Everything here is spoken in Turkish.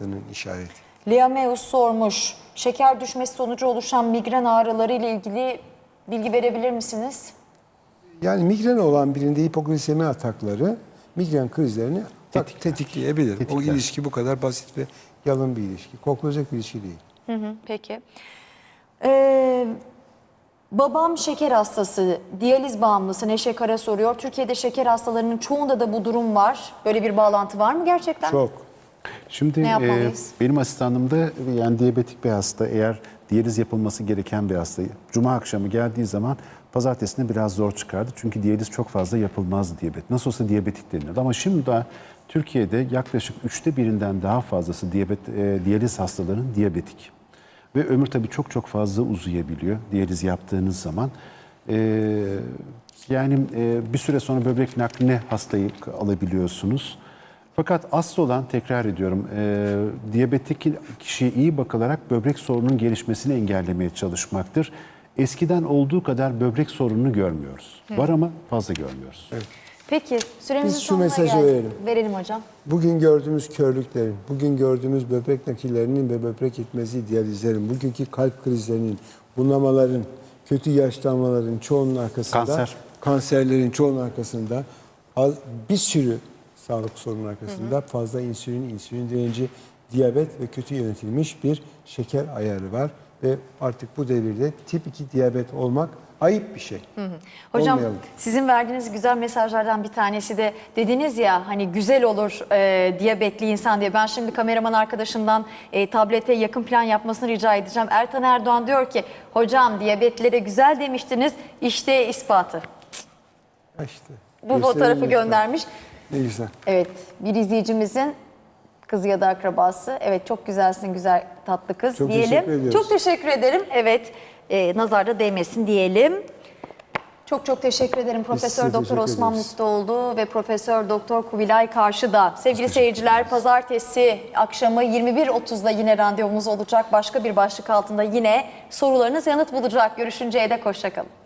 yaptığının işareti. Liameus sormuş. Şeker düşmesi sonucu oluşan migren ağrıları ile ilgili bilgi verebilir misiniz? Yani migren olan birinde hipoglisemi atakları migren krizlerini tak- tetikleyebilir. O Tetikler. ilişki bu kadar basit ve yalın bir ilişki. Korkulacak bir ilişki değil. Hı hı, peki. Ee, babam şeker hastası, diyaliz bağımlısı Neşe Kara soruyor. Türkiye'de şeker hastalarının çoğunda da bu durum var. Böyle bir bağlantı var mı gerçekten? Çok. Şimdi e, benim asistanımda yani diyabetik bir hasta eğer diyaliz yapılması gereken bir hasta cuma akşamı geldiği zaman pazartesine biraz zor çıkardı. Çünkü diyaliz çok fazla yapılmazdı diyabet. Nasıl olsa diyabetik denilirdi. Ama şimdi daha Türkiye'de yaklaşık üçte birinden daha fazlası diyabet, e, diyaliz hastalarının diyabetik. Ve ömür tabii çok çok fazla uzayabiliyor diyaliz yaptığınız zaman. E, yani e, bir süre sonra böbrek nakline hastayı alabiliyorsunuz. Fakat asıl olan tekrar ediyorum e, diyabetik kişiye iyi bakılarak böbrek sorununun gelişmesini engellemeye çalışmaktır. Eskiden olduğu kadar böbrek sorununu görmüyoruz. Var ama fazla görmüyoruz. Peki süremizin Biz şu sonuna mesajı geldik. verelim. Verelim hocam. Bugün gördüğümüz körlüklerin, bugün gördüğümüz böbrek nakillerinin ve böbrek yetmezliği diyalizlerin, bugünkü kalp krizlerinin, bunamaların, kötü yaşlanmaların çoğunun arkasında, Kanser. kanserlerin çoğunun arkasında bir sürü sağlık sorunun arkasında fazla insülin, insülin direnci, diyabet ve kötü yönetilmiş bir şeker ayarı var. Ve artık bu devirde tip 2 diyabet olmak ayıp bir şey. Hocam Olmayalım. sizin verdiğiniz güzel mesajlardan bir tanesi de dediniz ya hani güzel olur e, diyabetli insan diye. Ben şimdi kameraman arkadaşımdan e, tablete yakın plan yapmasını rica edeceğim. Ertan Erdoğan diyor ki hocam diyabetlilere güzel demiştiniz işte ispatı. İşte. Bu fotoğrafı göndermiş. Ne güzel. Evet bir izleyicimizin kızı ya da akrabası. Evet çok güzelsin güzel tatlı kız Çok diyelim. teşekkür ediyoruz. Çok teşekkür ederim. Evet e, nazarda değmesin diyelim. Çok çok teşekkür ederim Profesör Doktor teşekkür Osman ederiz. Mutluoğlu ve Profesör Doktor Kubilay Karşı'da. Sevgili seyirciler pazartesi akşamı 21.30'da yine randevumuz olacak. Başka bir başlık altında yine sorularınız yanıt bulacak. Görüşünceye dek hoşçakalın.